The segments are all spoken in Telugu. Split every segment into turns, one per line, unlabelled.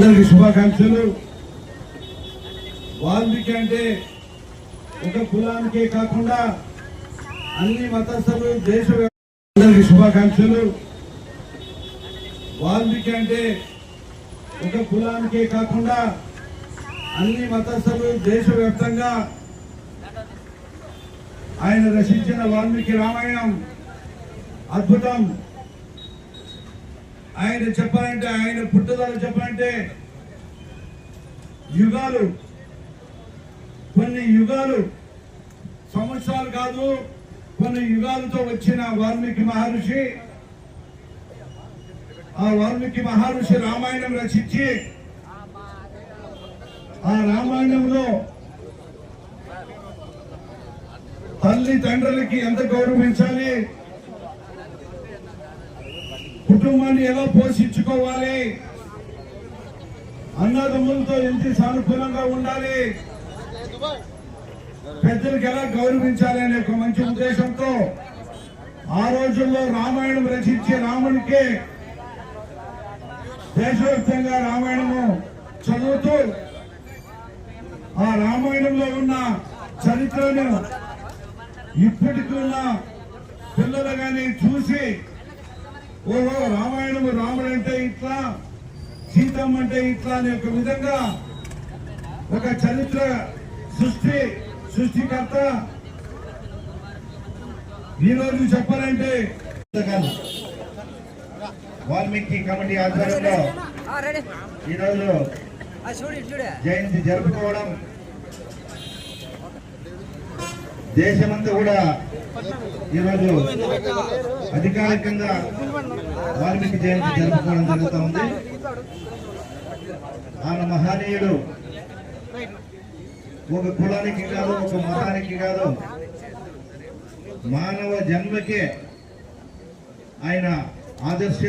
అందరికి శుభాకాంక్షలు. వాల్మీకి అంటే ఒక కులానికే కాకుండా అన్ని మతస్థులు దేశ అందరికి శుభాకాంక్షలు. వాల్మీకి అంటే ఒక కులానికే కాకుండా అన్ని మతస్థులు దేశవ్యాప్తంగా ఆయన రచించిన వాల్మీకి రామాయణం అద్భుతం. ఆయన చెప్పాలంటే ఆయన పుట్టుదల చెప్పాలంటే యుగాలు కొన్ని యుగాలు సంవత్సరాలు కాదు కొన్ని యుగాలతో వచ్చిన వాల్మీకి మహర్షి ఆ వాల్మీకి మహర్షి రామాయణం రచించి ఆ రామాయణంలో తల్లి తండ్రులకి ఎంత గౌరవించాలి కుటుంబాన్ని ఎలా పోషించుకోవాలి? అన్నదమ్ములతో ఎంత సానుకూలంగా ఉండాలి. పెద్దలకు ఎలా గౌరవించాలి అనే ఒక మంచి ఉద్దేశంతో ఆ రోజుల్లో రామాయణం రచించి రామునికి దేశవ్యాప్తంగా రామాయణము చదువుతూ ఆ రామాయణంలో ఉన్న చరిత్రను ఇప్పటికి ఉన్న పిల్లలు కానీ చూసి ఓహో రామాయణము రాముడు అంటే ఇట్లా సీతమ్మ అంటే ఇట్లా అనే ఒక విధంగా ఒక చరిత్ర సృష్టి సృష్టికర్త ఈ రోజు చెప్పాలంటే వాల్మీకి కమిటీ ఆధ్వర్యంలో ఈరోజు జయంతి జరుపుకోవడం దేశమంతా కూడా ఈరోజు అధికారికంగా వాల్మీకి జయంతి జరుపుకోవడం జరుగుతూ ఉంది. ఆయన మహనీయుడు ఒక కులానికి కాదు ఒక మతానికి కాదు మానవ జన్మకే ఆయన ఆదర్శ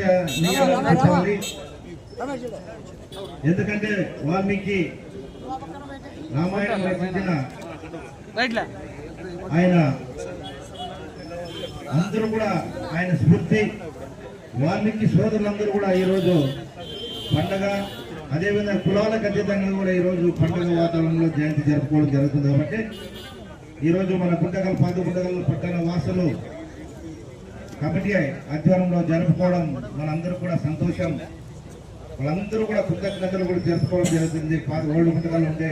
చెప్పాలి ఎందుకంటే వాల్మీకి రామాయణం రచించిన
రైట్లా
ఆయన అందరూ కూడా ఆయన స్ఫూర్తి. వాల్మీకి సోదరులందరూ కూడా ఈరోజు పండగ అదేవిధంగా కులాలకు అతీతంగా కూడా ఈరోజు పండుగ వాతావరణంలో జయంతి జరుపుకోవడం జరుగుతుంది కాబట్టి ఈరోజు మన గుంటగల్ పాత గుంటగల్ పట్టణ వాసులు కమిటీ ఆధ్వర్యంలో జరుపుకోవడం మనందరూ కూడా సంతోషం. వాళ్ళందరూ కూడా కృతజ్ఞతలు కూడా జరుపుకోవడం జరుగుతుంది. పాత ఓల్డ్ గుంటగల్ ఉండే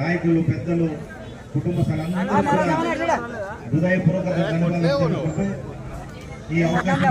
నాయకులు పెద్దలు కుటుంబ హృదయపూర్వక ఈ అవకాశం